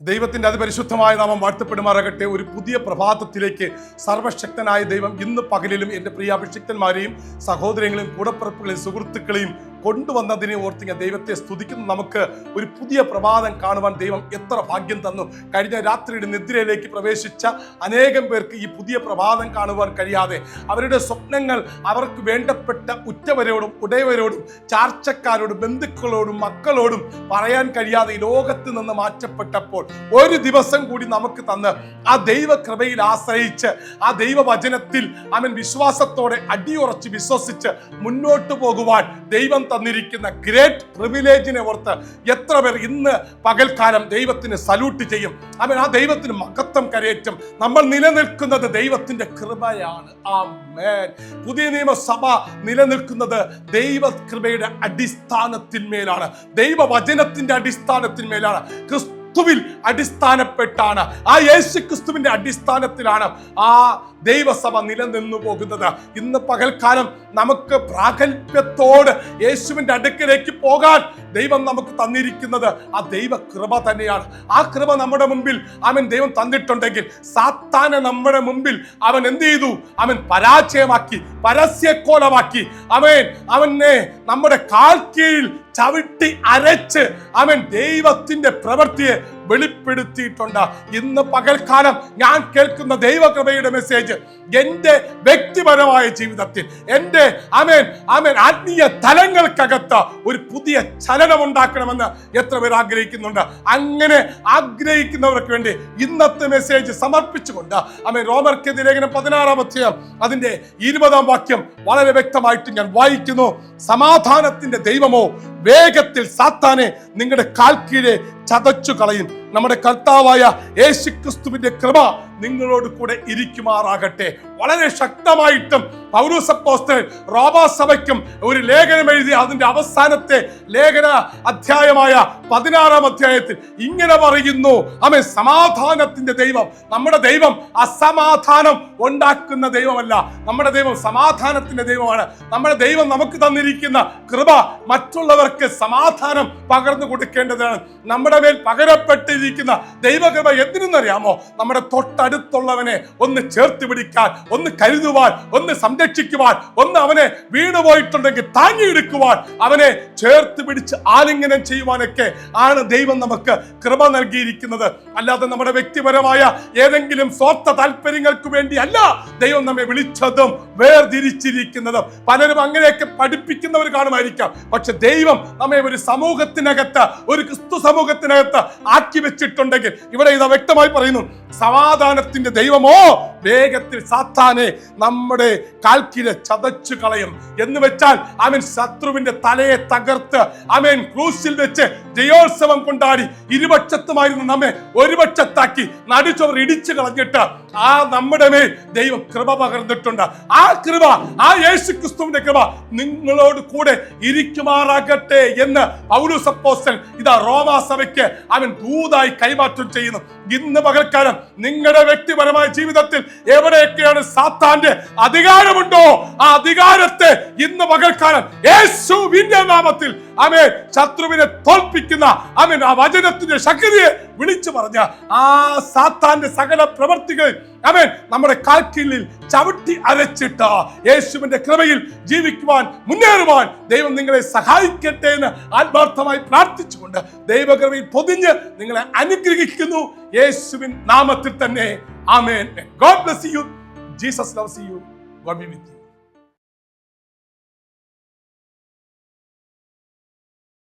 ദൈവത്തിന്റെ അതിപരിശുദ്ധമായ നാമം വാഴ്ത്തപ്പെടുമാറാകട്ടെ. ഒരു പുതിയ പ്രഭാതത്തിലേക്ക് സർവശക്തനായ ദൈവം ഇന്ന് പകലിലും എന്റെ പ്രിയ അഭിഷിക്തന്മാരെയും സഹോദരങ്ങളെയും കൂടപ്പിറപ്പുകളെയും സുഹൃത്തുക്കളെയും കൊണ്ടുവന്നതിനെ ഓർത്ത് ഞാൻ ദൈവത്തെ സ്തുതിക്കുന്ന. നമുക്ക് ഒരു പുതിയ പ്രഭാതം കാണുവാൻ ദൈവം എത്ര ഭാഗ്യം തന്നു. കഴിഞ്ഞ രാത്രിയുടെ നിദ്രയിലേക്ക് പ്രവേശിച്ച അനേകം പേർക്ക് ഈ പുതിയ പ്രഭാതം കാണുവാൻ കഴിയാതെ അവരുടെ സ്വപ്നങ്ങൾ അവർക്ക് വേണ്ടപ്പെട്ട ഉറ്റവരോടും ഉടയവരോടും ചാർച്ചക്കാരോടും ബന്ധുക്കളോടും മക്കളോടും പറയാൻ കഴിയാതെ ലോകത്ത് നിന്ന് മാറ്റപ്പെട്ടപ്പോൾ ഒരു ദിവസം കൂടി നമുക്ക് തന്ന് ആ ദൈവകൃപയിൽ ആശ്രയിച്ച് ആ ദൈവവചനത്തിൽ അവൻ വിശ്വാസത്തോടെ അടിയുറച്ച് വിശ്വസിച്ച് മുന്നോട്ട് പോകുവാൻ ദൈവം തന്നിരിക്കുന്ന ഗ്രേറ്റ് പ്രിവിലേജിനെ ഓർത്ത് എത്ര പേർ ഇന്ന് പകൽക്കാലം ദൈവത്തിന് സല്യൂട്ട് ചെയ്യും. അവൻ ആ ദൈവത്തിന് മഹത്വം കരയറ്റും. നമ്മൾ നിലനിൽക്കുന്നത് ദൈവത്തിന്റെ കൃപയാണ്. ആ മേൻ പുതിയ നിയമസഭ നിലനിൽക്കുന്നത് ദൈവകൃപയുടെ അടിസ്ഥാനത്തിന്മേലാണ്. ദൈവവചനത്തിന്റെ അടിസ്ഥാനത്തിന്മേലാണ്. ക്രിസ്തുവിൽ അടിസ്ഥാനപ്പെട്ടാണ്. ആ യേശു ക്രിസ്തുവിന്റെ അടിസ്ഥാനത്തിലാണ് ആ ദൈവസഭ നിലനിന്നു പോകുന്നത്. ഇന്ന് പകൽക്കാലം നമുക്ക് പ്രാഗൽഭ്യത്തോട് യേശുവിന്റെ അടുക്കിലേക്ക് പോകാൻ ദൈവം നമുക്ക് തന്നിരിക്കുന്നത് ആ ദൈവ കൃപ തന്നെയാണ്. ആ കൃപ നമ്മുടെ മുമ്പിൽ അവൻ ദൈവം തന്നിട്ടുണ്ടെങ്കിൽ സാത്താനെ നമ്മുടെ മുമ്പിൽ അവൻ എന്ത് ചെയ്തു? അവൻ പരാജയമാക്കി പരസ്യക്കോലമാക്കി. അവൻ അവനെ നമ്മുടെ കാൽ കീഴിൽ ചവിട്ടി അരച്ച് അവൻ ദൈവത്തിന്റെ പ്രവൃത്തിയെ വെളിപ്പെടുത്തിയിട്ടുണ്ട്. ഇന്ന് പകൽക്കാലം ഞാൻ കേൾക്കുന്ന ദൈവകൃപയുടെ മെസ്സേജ് എന്റെ വ്യക്തിപരമായ ജീവിതത്തിൽ എന്റെ അമേൻ അമേൻ ആത്മീയ തലങ്ങൾക്കകത്ത് ഒരു പുതിയ ചലനം ഉണ്ടാക്കണമെന്ന് എത്ര പേർ ആഗ്രഹിക്കുന്നുണ്ട്. അങ്ങനെ ആഗ്രഹിക്കുന്നവർക്ക് വേണ്ടി ഇന്നത്തെ മെസ്സേജ് സമർപ്പിച്ചുകൊണ്ട് അമേൻ റോമർക്കെതിരെ ലേഖനം പതിനാറാം അധ്യായം അതിന്റെ ഇരുപതാം വാക്യം വളരെ വ്യക്തമായിട്ട് ഞാൻ വായിക്കുന്നു. സമാധാനത്തിന്റെ ദൈവമോ വേഗത്തിൽ സാത്താനെ നിങ്ങളുടെ കാൽ കീഴെ ചതച്ചു കളയും. നമ്മുടെ കർത്താവായ യേശു ക്രിസ്തുവിന്റെ കൃപ നിങ്ങളോട് കൂടെ ഇരിക്കുമാറാകട്ടെ. വളരെ ശക്തമായിട്ടും പൗരസപ്പോസ്തൻ റോമാസഭയ്ക്കും ഒരു ലേഖനം എഴുതി അതിന്റെ അവസാനത്തെ ലേഖന അധ്യായമായ പതിനാറാം അധ്യായത്തിൽ ഇങ്ങനെ പറയുന്നു അമേ സമാധാനത്തിന്റെ ദൈവം നമ്മുടെ ദൈവം അസമാധാനം ഉണ്ടാക്കുന്ന ദൈവമല്ല. നമ്മുടെ ദൈവം സമാധാനത്തിന്റെ ദൈവമാണ്. നമ്മുടെ ദൈവം നമുക്ക് തന്നിരിക്കുന്ന കൃപ മറ്റുള്ളവർക്ക് സമാധാനം പകർന്നു കൊടുക്കേണ്ടതാണ്. നമ്മുടെ മേൽ പകരപ്പെട്ടിരിക്കുന്ന ദൈവകൃപ എന്തിനെന്നറിയാമോ? നമ്മുടെ തൊട്ടടുത്തുള്ളവനെ ഒന്ന് ചേർത്ത് പിടിക്കാൻ ഒന്ന് കരുതുവാൻ ഒന്ന് സംരക്ഷിക്കുവാൻ ഒന്ന് അവനെ വീണുപോയിട്ടുണ്ടെങ്കിൽ താങ്ങിയെടുക്കുവാൻ അവനെ ചേർത്ത് പിടിച്ച് ആലിംഗനം ചെയ്യുവാനൊക്കെ ആണ് ദൈവം നമുക്ക് കൃപ നൽകിയിരിക്കുന്നത്. അല്ലാതെ നമ്മുടെ വ്യക്തിപരമായ ഏതെങ്കിലും സ്വാർത്ഥ താല്പര്യങ്ങൾക്ക് വേണ്ടി അല്ല ദൈവം നമ്മെ വിളിച്ചതും വേർതിരിച്ചിരിക്കുന്നതും. പലരും അങ്ങനെയൊക്കെ പഠിപ്പിക്കുന്നവർ കാണുമായിരിക്കാം. പക്ഷെ ദൈവം നമ്മെ ഒരു സമൂഹത്തിനകത്ത് ഒരു ക്രിസ്തു സമൂഹത്തിനകത്ത് ആക്കി വെച്ചിട്ടുണ്ടെങ്കിൽ ഇവിടെ ഇത് വ്യക്തമായി പറയുന്നു സമാധാനത്തിന്റെ ദൈവമോ വേഗത്തിൽ സാത്താനെ നമ്മുടെ കാൽക്കിലെ ചതച്ചു കളയും. എന്ന് വെച്ചാൽ അവൻ ശത്രുവിന്റെ തലയെ തകർത്ത് അവൻ ക്രൂസിൽ വെച്ച് ജയോത്സവം കൊണ്ടാടി ഇരുപക്ഷത്തുമായിരുന്നു നമ്മെ ഒരുപക്ഷത്താക്കി നടിച്ചവർ ഇടിച്ചു കളഞ്ഞിട്ട് ആ നമ്മുടെ മേൽ ദൈവം കൃപ പകർന്നിട്ടുണ്ട്. ആ കൃപ ആ യേശു ക്രിസ്തുവിന്റെ കൃപ നിങ്ങളോട് കൂടെ ഇരിക്കുമാറാകട്ടെ എന്ന് പൗലുസപ്പോസ്റ്റൻ ഇതാ റോമാ സഭയ്ക്ക് അവൻ ദൂതായി കൈമാറ്റം ചെയ്യുന്നു. ഇന്ന് പകൽക്കാലം നിങ്ങളുടെ വ്യക്തിപരമായ ജീവിതത്തിൽ എവിടെയൊക്കെയാണ് സാത്താന്റെ അധികാരമുണ്ടോ ആ അധികാരത്തെ ഇന്ന് പകൽക്കാലം യേശുവിന്റെ നാമത്തിൽ അവൻ ശത്രുവിനെ തോൽപ്പിക്കുന്ന അവൻ ആ വചനത്തിന്റെ ശക്തിയെ വിളിച്ചു പറഞ്ഞ ആ സാത്താന്റെ സകല പ്രവർത്തികൾ അവൻ നമ്മുടെ കാൽക്കീലിൽ ചവിട്ടി അരച്ചിട്ട യേശുവിന്റെ കൃപയിൽ ജീവിക്കുവാൻ മുന്നേറുവാൻ ദൈവം നിങ്ങളെ സഹായിക്കട്ടെ എന്ന് ആത്മാർത്ഥമായി പ്രാർത്ഥിച്ചുകൊണ്ട് ദൈവകൃപയിൽ പൊതിഞ്ഞ് നിങ്ങളെ അനുഗ്രഹിക്കുന്നു. യേശുവിൻ നാമത്തിൽ തന്നെ Amen. God bless you. Jesus loves you. God be with you.